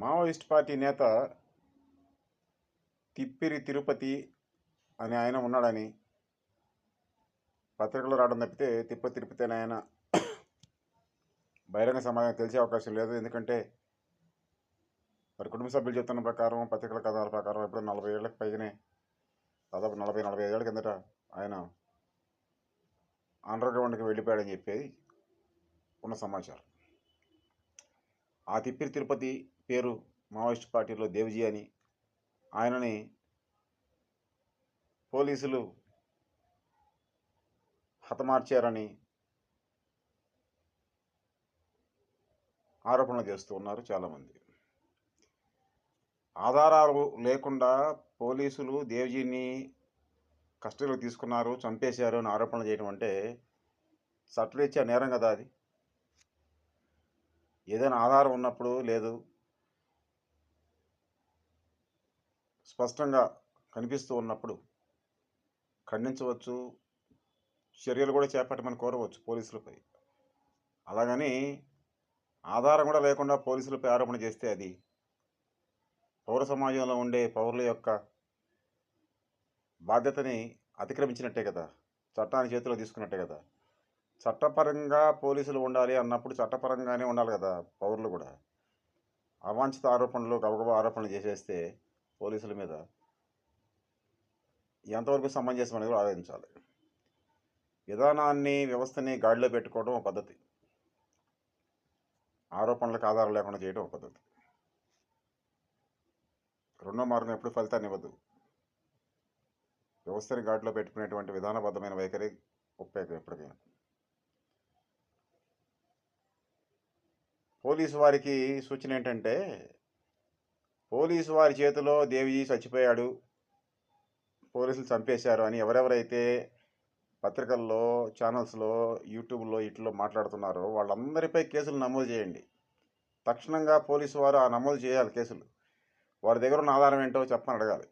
Maoist party నేత తిప్పిరి తిరుపతి అని ఆయన ఉన్నాడని పత్రికలో రావడం తప్పితే తిప్ప తిరుపతి అని ఆయన బహిరంగ సమాజం తెలిసే అవకాశం లేదు. ఎందుకంటే మరి కుటుంబ సభ్యులు చెప్తున్న ప్రకారం పత్రికల కథనాల ప్రకారం ఇప్పుడు నలభై ఏళ్ళకి పైగానే దాదాపు నలభై నలభై ఏళ్ళ కిందట ఆయన అండర్ గ్రౌండ్కి వెళ్ళిపోయాడని చెప్పేది ఉన్న సమాచారం. ఆ తిప్పిరి తిరుపతి పేరు మావోయిస్ట్ పార్టీలో దేవ్జీ అని ఆయనని పోలీసులు హతమార్చారని ఆరోపణలు చేస్తూ ఉన్నారు చాలామంది. ఆధారాలు లేకుండా పోలీసులు దేవ్జీని కస్టడీలో తీసుకున్నారు చంపేశారు అని ఆరోపణలు చేయడం అంటే చట్టరీత్యా నేరం కదా అది. ఏదైనా ఆధారం ఉన్నప్పుడు లేదు. స్పష్టంగా కనిపిస్తూ ఉన్నప్పుడు ఖండించవచ్చు. చర్యలు కూడా చేపట్టమని కోరవచ్చు పోలీసులపై. అలాగని ఆధారం కూడా లేకుండా పోలీసులపై ఆరోపణ చేస్తే అది పౌర సమాజంలో ఉండే పౌరుల యొక్క బాధ్యతని అతిక్రమించినట్టే కదా. చట్టాన్ని చేతిలో తీసుకున్నట్టే కదా. చట్టపరంగా పోలీసులు ఉండాలి అన్నప్పుడు చట్టపరంగానే ఉండాలి కదా పౌరులు కూడా. అవాంఛిత ఆరోపణలు గబగబా ఆరోపణలు చేసేస్తే పోలీసుల మీద ఎంతవరకు సమంజసం అనేది ఆలోచించాలి. విధానాన్ని వ్యవస్థని గాడిలో పెట్టుకోవడం ఒక పద్ధతి. ఆరోపణలకు ఆధారం లేకుండా చేయడం ఒక పద్ధతి. రెండో మార్గం ఎప్పుడు ఫలితాన్ని ఇవ్వదు. వ్యవస్థని గాడిలో పెట్టుకునేటువంటి విధానబద్ధమైన వైఖరి ఉపయోగం ఎప్పటికైనా. పోలీసు వారికి సూచన ఏంటంటే పోలీసు వారి చేతిలో దేవిజీ చచ్చిపోయాడు పోలీసులు చంపేశారు అని ఎవరెవరైతే పత్రికల్లో ఛానల్స్లో యూట్యూబ్లో ఇట్లో మాట్లాడుతున్నారో వాళ్ళందరిపై కేసులు నమోదు చేయండి. తక్షణంగా పోలీసు వారు ఆ నమోదు చేయాలి కేసులు. వారి దగ్గర ఉన్న ఆధారం ఏంటో చెప్పని అడగాలి.